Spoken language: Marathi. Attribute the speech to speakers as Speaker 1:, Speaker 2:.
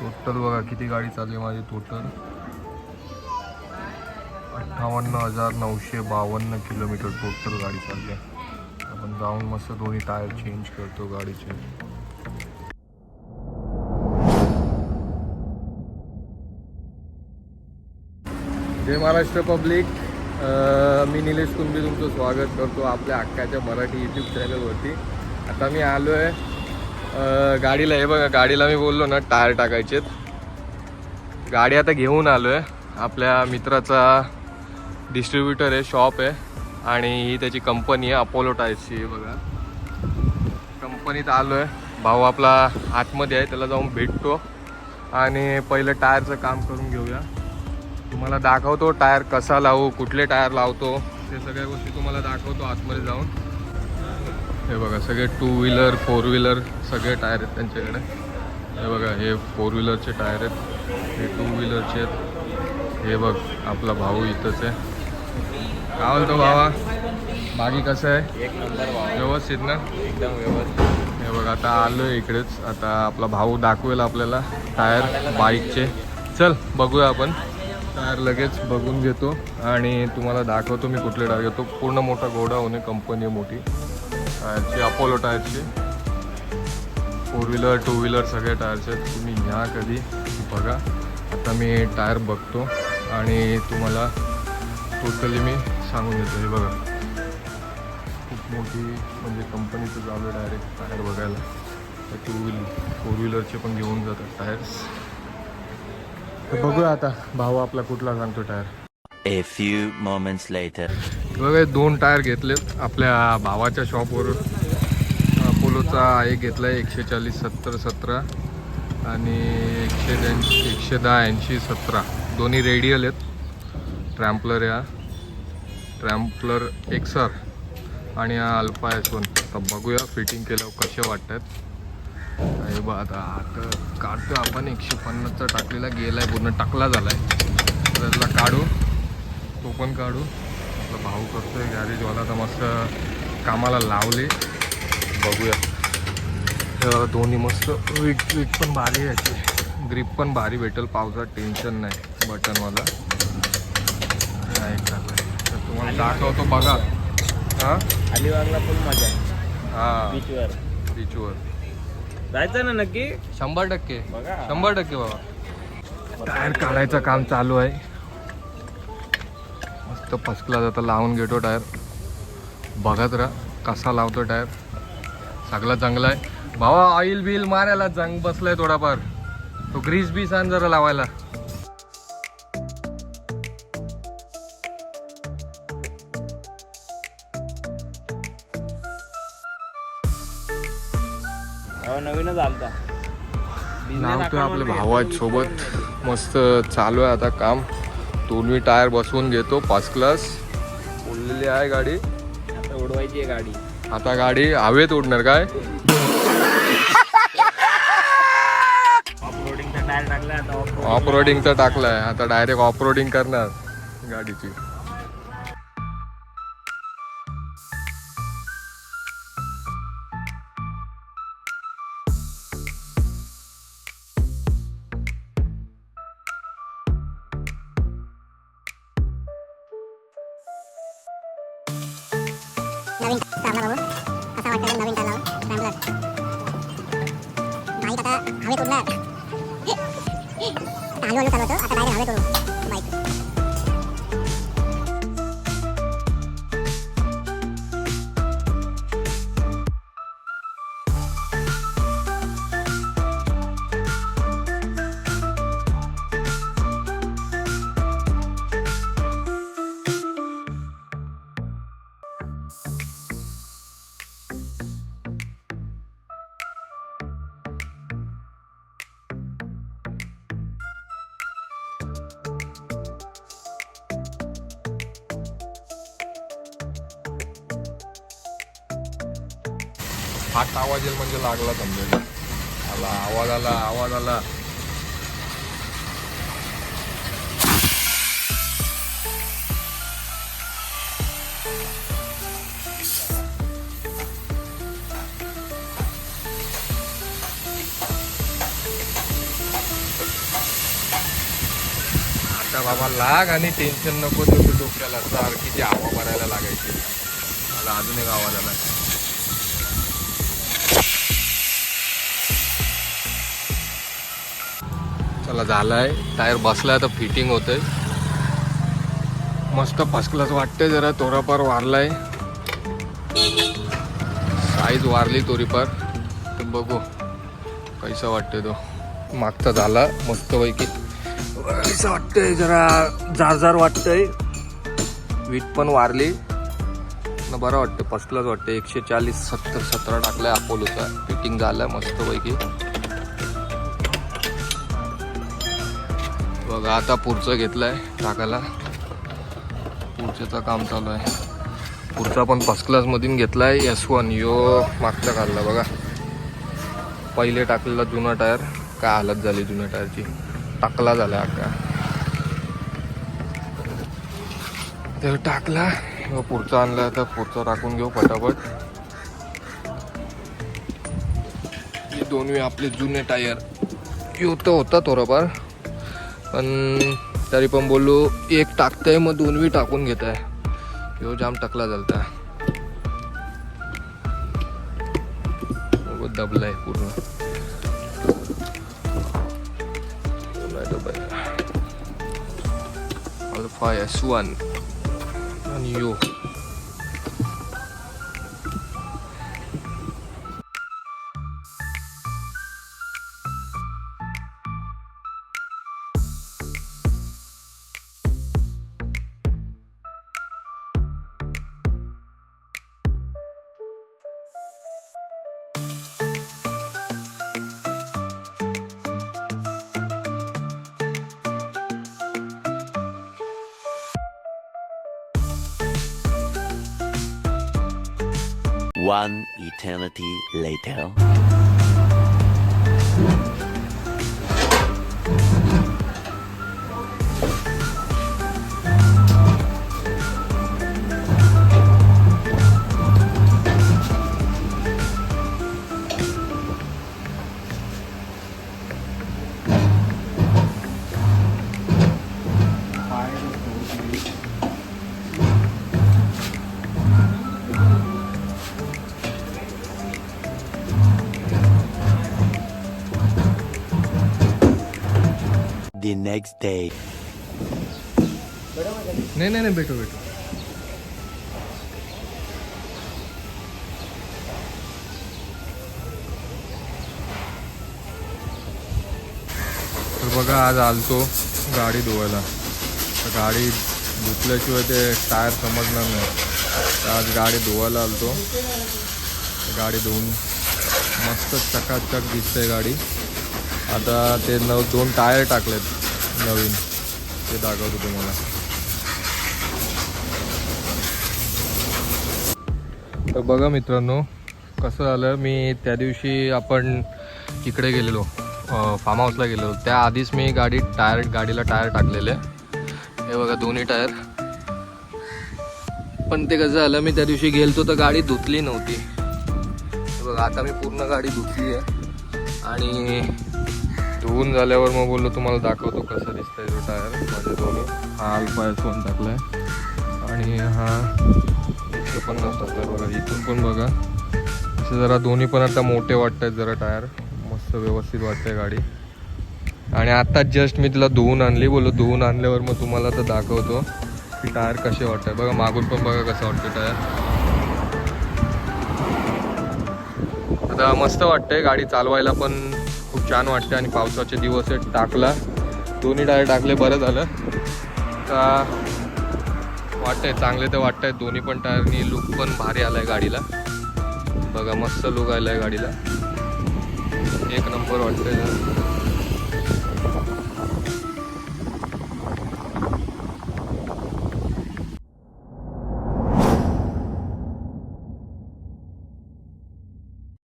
Speaker 1: टोटल बघा किती गाडी चालली आहे माझी टोटल. अठ्ठावन्न हजार नऊशे बावन्न किलोमीटर टोटल गाडी चालली आहे. आपण जाऊन मस्त दोन्ही टायर चेंज करतो गाडीचे. जय महाराष्ट्र पब्लिक. मी निलेश कुंभी तुमचं स्वागत करतो आपल्या हक्काच्या मराठी यूट्यूब चॅनलवरती आता मी आलो आहे गाडीला हे बघा गाडीला मी बोललो ना टायर टाकायचेत. गाडी आता घेऊन आलो आहे आपल्या मित्राचा डिस्ट्रीब्युटर आहे शॉप आहे. आणि ही त्याची कंपनी आहे अपोलो टायर्सची बघा. कंपनीत आलो आहे भाऊ आपला आतमध्ये आहे त्याला जाऊन भेटतो. आणि पहिलं टायरचं काम करून घेऊया. तुम्हाला दाखवतो टायर कसा लावू कुठले टायर लावतो ते सगळ्या गोष्टी तुम्हाला दाखवतो आतमध्ये जाऊन. हे बघा सगळे टू व्हीलर फोर व्हीलर सगळे टायर आहेत त्यांच्याकडे. हे बघा हे फोर व्हीलरचे टायर आहेत हे टू व्हीलरचे आहेत. हे बघ आपला भाऊ इथंच आहे. काय बोलतो भावा? बाकी कसं आहे?
Speaker 2: एक नंबर भाव.
Speaker 1: व्यवस्थित ना?
Speaker 2: एकदम व्यवस्थित.
Speaker 1: हे बघ आता आलो इकडेच. आता आपला भाऊ दाखवेल आपल्याला टायर बाईकचे चल बघूया आपण. टायर लगेच बघून घेतो. आणि तुम्हाला दाखवतो मी कुठले टायर घेतो पूर्ण मोठा गोडाऊन आहे कंपनी आहे मोठी. टायरची अपोलो टायरची. फोर व्हीलर टू व्हीलर सगळे टायरचे आहेत. तुम्ही घ्या कधी बघा. आता मी टायर बघतो आणि तुम्हाला टोटली मी सांगून देतो. हे बघा. खूप मोठी म्हणजे कंपनीचं चालू आहे डायरेक्ट टायर बघायला. टू व्हील फोर व्हीलरचे पण घेऊन जातात टायर्स. तर बघूया आता भाऊ आपला कुठला सांगतो tyre.
Speaker 3: A few moments later.
Speaker 1: बघा दोन टायर घेतलेत आपल्या भावाच्या शॉपवरून अपोलोचा एक घेतला आहे एकशे चाळीस सत्तर सतरा. आणि एकशे ऐंशी एकशे दहा ऐंशी सतरा. दोन्ही रेडियल आहेत. ट्रॅम्पलर या. ट्रॅम्पलर एक्सर आणि हा अल्फा एस वन तर बघूया फिटिंग केल्यावर कसे वाटत आहेत हे बघ आता आता काढतो आपण एकशे पन्नासचा टाकलेला गेला आहे पूर्ण टाकला झाला आहे त्याला काढू. तो पण काढू. भाऊ करतोय गॅरेजवाला तर मस्त कामाला लावले. बघूया. बघा दोन्ही मस्त. विक विक पण भारी आहे याची. ग्रिप पण भारी भेटेल पावसात टेन्शन नाही बटनवाला नाही तर तुम्हाला दाखवतो बघा. हां?
Speaker 2: अलिबागला पण मजा. आहे
Speaker 1: हां.
Speaker 2: बीचवर
Speaker 1: बीचवर
Speaker 2: जायचं ना नक्की?
Speaker 1: शंभर टक्के. शंभर टक्के बाबा. टायर काढायचं काम चालू आहे. मस्त फसकला जातं लावून घेतो टायर. बघत राहा कसा लावतो टायर. सगळा चांगला आहे. भावा ऑइल बिल मारायला जंग बसलाय थोडाफार. तो ग्रीस बीस आण जरा लावायला.
Speaker 2: नवीनच आलता.
Speaker 1: लावतोय आपले भाऊ आहेत सोबत मस्त चालू आहे आता काम. दोन्ही टायर बसवून घेतो फर्स्ट क्लास उडलेली आहे गाडी.
Speaker 2: आता उडवायची आहे गाडी.
Speaker 1: आता गाडी हवेत उडणार काय?
Speaker 2: ऑफ रोडिंगचा
Speaker 1: टाकलाय. आता डायरेक्ट ऑफ रोडिंग करणार गाडीची.
Speaker 4: ट्रॅम्पलर बाईक आता हवेत उडणार आता हळूहळू चालवतो आता डायरेक्ट हवेत उडू
Speaker 1: फाट आवाज येईल म्हणजे लागला समजा. आला आवाज आला आवाज आला. आता बाबा लाग आणि टेन्शन नको तुझं डोक्याला सारखी हवा भरायला लागायची. मला अजून एक आवाज आला. चला आहे टायर बसलाय तर फिटिंग होतंय. मस्त फर्स्ट क्लास वाटतंय जरा थोडाफार वारलाय. साईज वारली थोडीफार. तर बघू कैसा वाटतंय तो. मागचा झाला मस्तपैकी. कसं वाटतंय जरा जारजार वाटतंय. वीट पण वारली. न बरं वाटतं फर्स्ट क्लास वाटतं एकशे चाळीस सत्तर सतरा टाकलाय अपोलोचा फिटिंग झालाय मस्तपैकी. बघा आता पुढचं घेतलंय टाकायला. पुढच्याचं काम चालू आहे. पुढचा पण फर्स्ट क्लास मधून घेतलाय एस वन यो मागचा काढला बघा. पहिले टाकलेला जुना टायर काय हालत झाली जुन्या टायरची टाकला झाला अक्का तर टाकला. पुढचा आणला तर पुढचा टाकून घेऊ पटापट. हे दोन्ही आपले जुने टायर यो तर होता थोडंफार. पण तरी पण बोललो एक टाकतंय मग दोनवी टाकून घेत आहे ह्यो जाम टाकला चालता दबलाय पूर्ण. पूर्ण अल्फा एस वन आणि yo.
Speaker 3: One eternity later. The next day.
Speaker 1: नाही नाही नाही भेटू भेटू. तर बघा आज आलतो गाडी धुवायला. तर गाडी धुतल्याशिवाय ते टायर समजणार नाही. तर आज गाडी धुवायला आलतो. गाडी धुवून मस्त चकाचक दिसते गाडी. आता ते नऊ दोन टायर टाकलेत. नवीन ते दाखवतो तुम्हाला. तर बघा मित्रांनो कसं झालं मी त्या दिवशी आपण इकडे गेलेलो फार्म हाऊसला गेलेलो. त्या आधीच मी गाडी टायर गाडीला टायर टाकलेले. हे बघा दोन्ही टायर. पण ते कसं झालं मी त्या दिवशी गेलतो तर गाडी धुतली नव्हती. बघा आता मी पूर्ण गाडी धुतली आहे. आणि धुवून झाल्यावर मग बोललो तुम्हाला दाखवतो कसं दिसतंय तो टायर माझे दोन्ही. हा अल्फा एस वन टाकलाय. आणि हा एकशे पन्नास टाकलाय बघा इथून पण बघा. असे जरा दोन्ही पण आता मोठे वाटत आहेत जरा टायर. मस्त व्यवस्थित वाटतंय गाडी. आणि आता जस्ट मी तिला धुवून आणली बोललो धुवून आणल्यावर मग तुम्हाला तर दाखवतो की टायर कसे वाटतंय बघा मागून पण बघा कसं वाटतं टायर. आता मस्त वाटतंय गाडी चालवायला पण खूप छान वाटते आणि पावसाचे दिवस आहेत टाकला. दोन्ही टायर टाकले बरं झालं. का वाटतंय चांगले तर वाटतंय दोन्ही पण टायरनी लुक पण भारी आलाय गाडीला. बघा मस्त लुक आलाय गाडीला. एक नंबर वाटतंय.